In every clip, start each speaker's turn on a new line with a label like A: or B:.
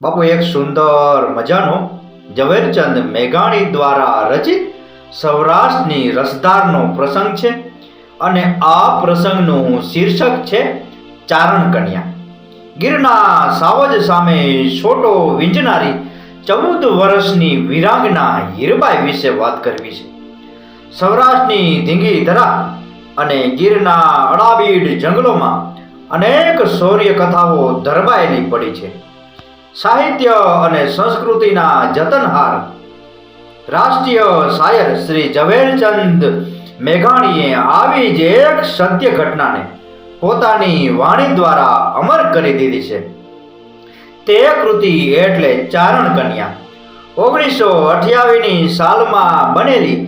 A: બાપુ, એક સુંદર મજાનો ઝવેરચંદ મેઘાણી દ્વારા રચિત સૌરાષ્ટ્રની રસધારનો પ્રસંગ છે અને આ પ્રસંગનું શીર્ષક છે ચારણ કન્યા ગીરના સાવજ સામે છોટો વીંજનારી ચૌદ વર્ષની વિરાંગના હીરબાઈ વિશે વાત કરવી છે. સૌરાષ્ટ્રની ધીંગી ધરા અને ગીરના અડાબીડ જંગલોમાં અનેક શૌર્ય કથાઓ ધરબાયેલી પડી છે. સાહિત્ય અને સંસ્કૃતિના જતનહાર રાષ્ટ્રીય શાયર શ્રી ઝવેરચંદ મેઘાણીએ આવી જ એક સત્ય ઘટનાને પોતાની વાણી દ્વારા અમર કરી દીધી છે. તે કૃતિ એટલે ચારણ કન્યા ઓગણીસો અઠ્યાવીસની સાલમાં બનેલી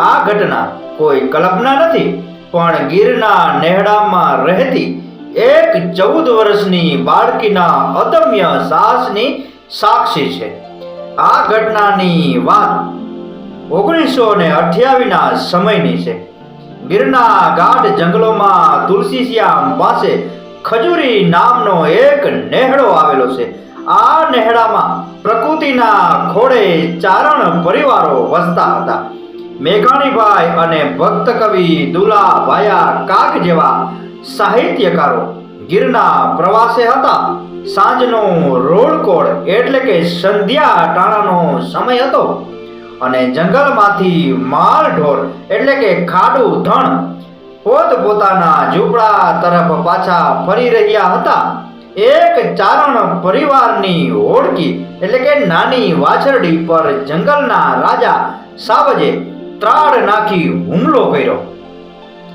A: આ ઘટના કોઈ કલ્પના નથી, પણ ગીરના નેહડામાં રહેતી એક ચૌદ વર્ષની બાળકીના અદમ્ય સાહસની સાક્ષી છે. આ ઘટનાની વાત ઓગણીસો ને અઠ્યાવીસના સમયની છે. ગીરના ગાઢ જંગલોમાં તુલસીશ્યામ પાસે ખજૂરી નામનો એક નેહડો આવેલો છે. આ નેહડામાં પ્રકૃતિના ખોળે ચારણ પરિવારો વસતા હતા. મેઘાણીભાઈ અને ભક્ત કવિ દુલા ભાયા કાક જેવા સાહિત્યકારો ગીરના પ્રવાસે હતા. સાંજનો રોડકોડ એટલે કે સંધ્યા ટાણાનો સમય હતો. અને જંગલમાંથી માલ ઢોર એટલે કે ખાડું ધણ પોત પોતાના ઝૂંપડા તરફ પાછા ફરી રહ્યા હતા. એક ચારણ પરિવારની હોડકી એટલે કે નાની વાછરડી પર જંગલના રાજા સાવજે ત્રાડ નાખી હુમલો કર્યો.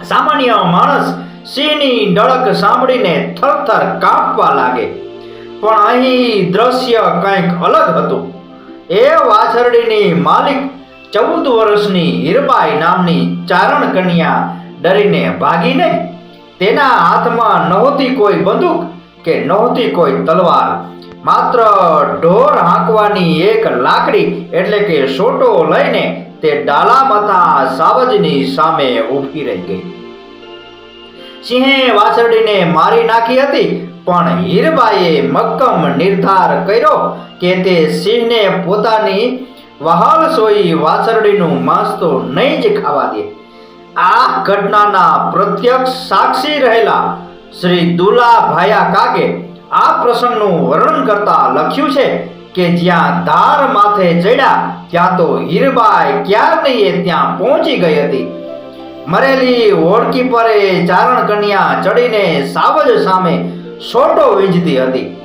A: સામાન્ય માણસ સિંહની ડળક સાંભળીને થરથર કાપવા લાગે. પણ અહીં દ્રશ્ય કંઈક અલગ હતું. એ વાછરડીની માલિક ચૌદ વર્ષની હીરબાઈ નામની ચારણ કન્યા ડરીને ભાગીને તેના હાથમાં નહોતી કોઈ બંદૂક કે નહોતી કોઈ તલવાર. માત્ર ઢોર હાંકવાની એક લાકડી એટલે કે સોટો લઈને તે ડાલામથા સાવજની સામે ઊભી રહી ગઈ. સિંહે વાછરડીને મારી નાખી હતી, પણ હીરબાઈએ મક્કમ નિર્ધાર કર્યો કે તે સિંહને પોતાની વહાલ સોઈ વાછરડીનું માંસ તો નહીં જ ખાવા દે. આ ઘટનાના પ્રત્યક્ષ સાક્ષી રહેલા શ્રી દુલા ભાયા કાગે આ પ્રસંગનું વર્ણન કરતા લખ્યું છે કે જ્યાં ધાર માથે ચડ્યા, ત્યાં તો હીરબાઈ ક્યારનીએ ત્યાં પહોંચી ગઈ હતી. મરેલી હોડકી પરે ચારણ કન્યા ચડીને સાવજ સામે સોટો વીંજતી હતી.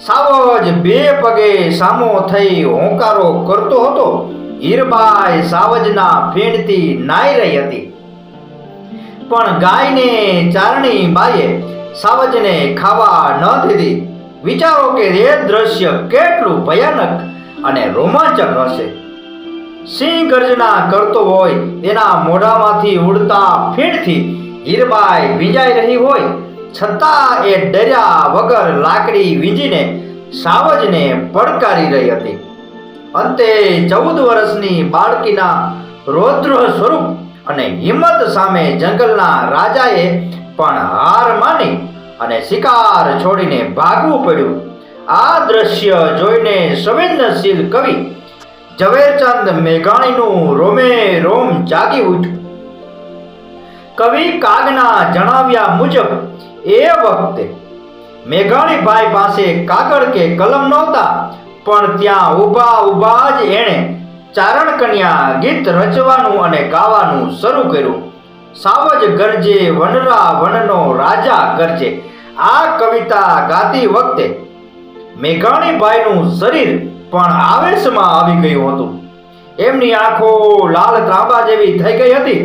A: સાવજ બે પગે સામો થઈ હોંકારો કરતો હતો. હીરબાઈ સાવજના ફીણથી નાઈ રહી હતી. પણ ગાયને ચારણી બાઈએ સાવજને ખાવા ન દીધી. વિચારો કે એ દ્રશ્ય કેટલું ભયાનક અને રોમાંચક હશે. સિંહ ગર્જના કરતો હોય, તેના મોઢામાંથી ઉડતા ફીણથી હીરબાઈ ભીંજાઈ રહી હોય. છતાં એ ડર્યા વગર લાકડી વીંજીને સાવજને પડકારી રહી હતી. અંતે ચૌદ વર્ષની બાળકીના રૌદ્ર સ્વરૂપ અને હિંમત સામે જંગલના રાજાએ પણ હાર માની અને શિકાર છોડીને ભાગવું પડ્યું. આ દ્રશ્ય જોઈને સંવેદનશીલ કવિ ઝવેરચંદ મેઘાણીનું રોમે રોમ જાગી ઉઠ્યું કવિ કાગના જણાવ્યા મુજબ એ વખતે મેઘાણીભાઈ પાસે કાગળ કે કલમ નહોતા, પણ ત્યાં ઊભા ઊભા જ એણે ચારણ કન્યા ગીત રચવાનું અને ગાવાનું શરૂ કર્યું. સાવજ ગરજે વનરા વનનો રાજા ગરજે. આ કવિતા ગાતી વખતે મેઘાણીભાઈનું શરીર પણ આવેશમાં આવી ગયું હતું. એમની આંખો લાલ ત્રાંબા જેવી થઈ ગઈ હતી.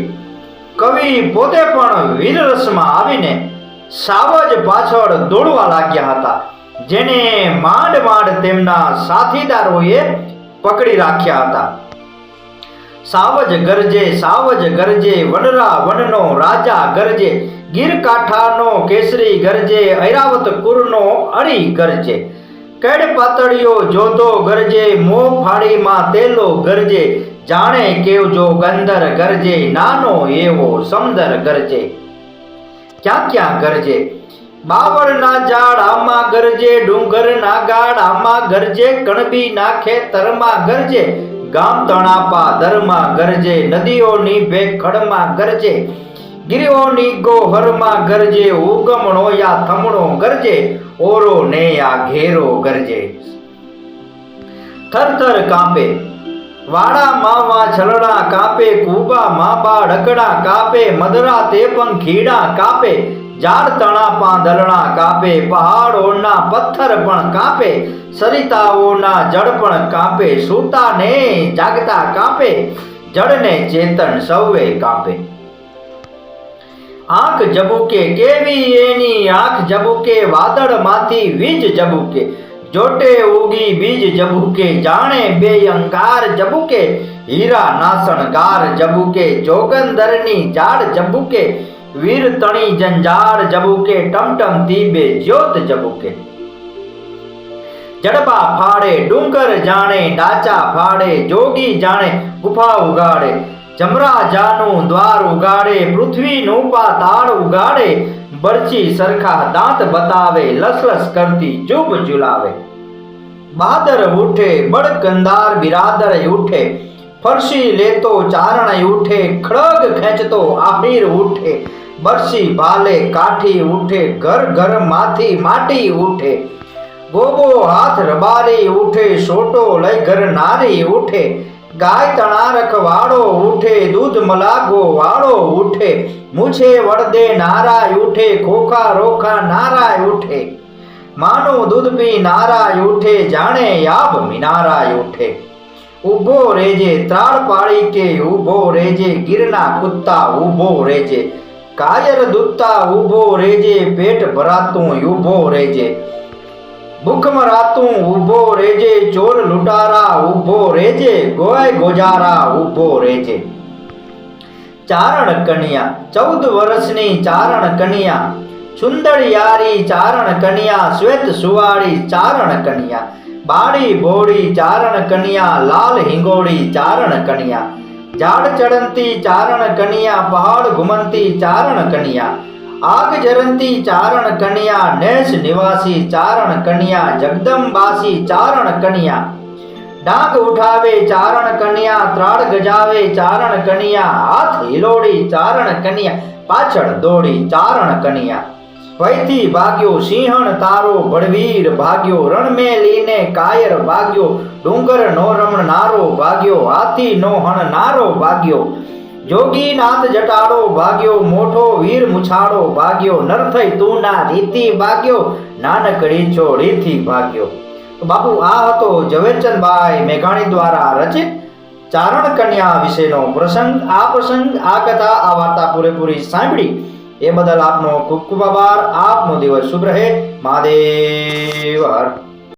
A: કવિ પોતે પણ વીરરસમાં આવીને સાવજ પાછળ દોડવા લાગ્યા હતા, જેને માંડ માંડ તેમના સાથીદારોએ પકડી રાખ્યા હતા. સાવજ ગરજે સાવજ ગરજે, વનરા વનનો રાજા ગરજે ગીર કાંઠાનો કેસરી ગરજે ઐરાવત કુરનો અણી ગરજે કેડ પાતળીઓ જોતો ગરજે, મો ફાડીમાં તેલો ગરજે. જાણે કેવજો ગંદર ગરજે, નાનો એવો સમદર ગરજે. ક્યાં ક્યાં ગરજે? બાવળના ઝાડ આમાં ગરજે, ડુંગરના ગાડ આમાં ગરજે, કણબીના ખેતરમાં ગરજે. ગામ તણાપા દરમાં ગરજે, નદીઓની ભેખડમાં ગરજે. ગિરિઓની ગોહરમાં ગરજે, ઉગમણો યા થમણો ગરજે ઓરો ને યા ઘેરો ગરજે. થરથર કાપે, વાડા માવા છલડા કાપે, કૂબા માબા ડકડા કાપે, મદરા તે પંખીડા કાપે, ઝાડ તણા પાંદલણા કાપે, પહાડોના પથ્થર પણ કાપે, સરિતાઓના જળ પણ કાપે, સૂતાને જાગતા કાપે, જળને ચેતન સૌએ કાપે. આંખ જબુકે કેવી એની આંખ જબુકે વાદળમાંથી વીજ જબુકે જોટે ઉગી બીજ જબુકે જાણે બે અંગાર જબુકે હીરા નાસણ ગાર જબુકે જોગંદરની ઝાડ જબુકે વીર તણી જંજાળ જબુકે ટમટમ તીબે જ્યોત જબુકે જડબા ફાડે ડુંગર જાણે ડાચા ફાડે જોગી જાણે ગુફા ઉગાડે જમરાજાનું દ્વાર ઉગાડે, પૃથ્વીનું પાતાળ ઉગાડે બરછી સરખા દાંત બતાવે, લસલસ કરતી જુબ ઝુલાવે બાદર ઉઠે, બળકંદાર બિરાદર ઉઠે, ફરસી લેતો ચારણ ઉઠે, ખડગ ખેંચતો આહીર ઉઠે, બરસી ભાલે કાઠી ઉઠે, ઘર ઘર માથી માટી ઉઠે. ગોબો હાથ રબારી ઉઠે, સોટો લઈ ઘર નારી ઉઠે ગાય તણારખ વાળો ઉઠે, દૂધ મલાગો વાળો ઉઠે. મૂછે વળદે નારાય ઉઠે, ખોખા રોખા નારાય ઉઠે. માનું દૂધ પી નારાય ઉઠે, જાણે યાબ મિનારાય ઉઠે. ઊભો રેજે ત્રાળ પાળી કે ઊભો રેજે, ગીરના કુત્તા ઊભો રેજે. કાયર દૂધતા ઊભો રેજે, પેટ ભરાતું ઊભો રેજે. ભૂખ મરાતું ઊભો રેજે, ચોર લૂંટારા ઊભો રેજે ગોય ગોજારા ઊભો રેજે. ચારણ કન્યા, ચૌદ વર્ષની ચારણ કન્યા સુંદરિયારી ચારણ કન્યા, શ્વેત સુવાળી ચારણ કન્યા, બાળી બોળી ચારણ કન્યા, લાલ હિંગોળી ચારણ કન્યા, ઝાડ ચડંતી ચારણ કન્યા, પહાડ ઘુમંતી ચારણ કન્યા આગ જરંતી ચારણ કન્યા, નેશ નિવાસી ચારણ કન્યા, જગદંબાસી ચારણ કન્યા. ડાંગ ઉઠાવે ચારણ કન્યા, ત્રાળ ગજાવે ચારણ કન્યા, હાથ હિલોડી ચારણ કન્યા, પાછળ દોડી ચારણ કન્યા. ભયથી ભાગ્યો સિંહણ તારો, બળવીર ભાગ્યો રણમેલીને કાયર ભાગ્યો, ડુંગર નો રમણનારો ભાગ્યો, હાથી નો હણનારો ભાગ્યો. જોગીનાથ જટાડો, ભાગ્યો મોઠો વીર મુછાડો, ભાગ્યો નરથઈ તુના રીતિ ભાગ્યો નાનકડી છોડીથી ભાગ્યો. તો બાપુ, આ હતો ઝવેરચંદભાઈ મેઘાણી દ્વારા રચિત ચારણ કન્યા વિશેનો પ્રસંગ. આ પ્રસંગ, આ કથા, આ વાર્તા પૂરેપૂરી સાંભળી એ બદલ આપનો ખૂબ ખૂબ આભાર. આપનો દિવસ શુભ રહે. મહાદેવ